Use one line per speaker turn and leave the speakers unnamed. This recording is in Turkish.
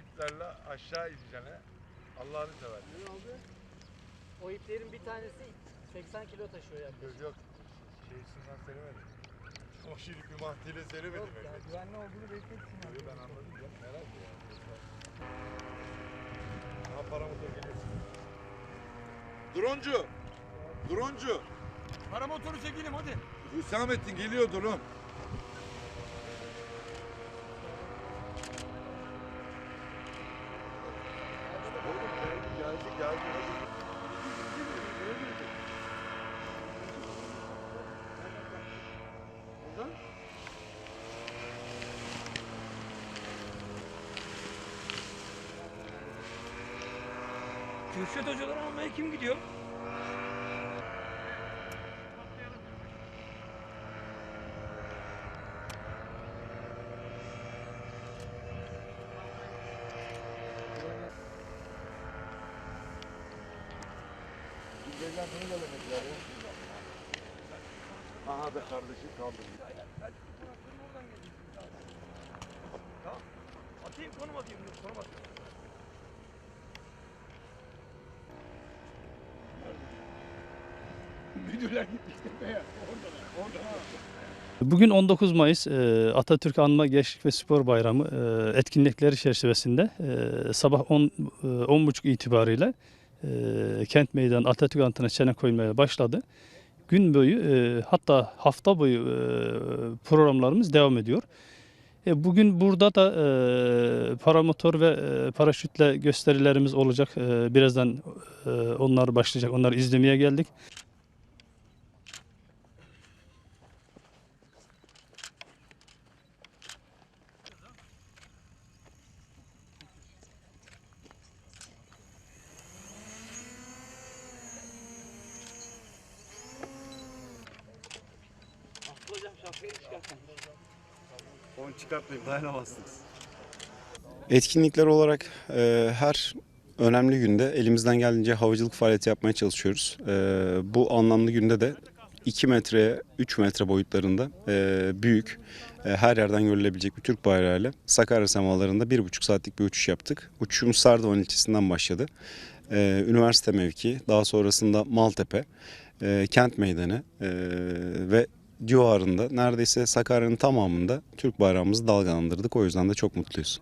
iplerle aşağı ineceksin. Allah'ını sever.
O iplerin bir tanesi 80 kilo taşıyor yaklaşık.
Yok yok. Şeysinden söylemedim. O şirik bir mahtiyle söylemedim.
Yok ya güvenli olduğunu için.
Yo, Ben anladım ya. Merak ya. Ha paramotor geliyor. Droncu. Droncu.
Paramotoru çekelim hadi.
Hüsamettin geliyor drone.
Kürşat hocaları almaya kim gidiyor?
Bizlerden bunu gelemediler ya. Aha be kardeşim kaldım.
Tamam. Atayım konum atayım. Konum atayım.
Müdürler gitmiş tepeye. Orada. Orada.
Bugün 19 Mayıs e, Atatürk Anma Gençlik ve Spor Bayramı e, etkinlikleri çerçevesinde e, sabah 10 e, 10.30 itibariyle Kent Meydanı Atatürk Anıtı'na çene koymaya başladı. Gün boyu e, hatta hafta boyu e, programlarımız devam ediyor. E, bugün burada da e, paramotor ve e, paraşütle gösterilerimiz olacak. E, birazdan e, onlar başlayacak. Onları izlemeye geldik.
Onu çıkartmayın dayanamazsınız.
Etkinlikler olarak e, her önemli günde elimizden geldiğince havacılık faaliyeti yapmaya çalışıyoruz. E, bu anlamlı günde de 2 metre, 3 metre boyutlarında e, büyük, e, her yerden görülebilecek bir Türk bayrağıyla Sakarya semalarında 1,5 saatlik bir uçuş yaptık. Uçuşumuz Sardoğan ilçesinden başladı. E, üniversite mevki, daha sonrasında Maltepe, e, Kent Meydanı e, ve civarında neredeyse Sakarya'nın tamamında Türk bayrağımızı dalgalandırdık. O yüzden de çok mutluyuz.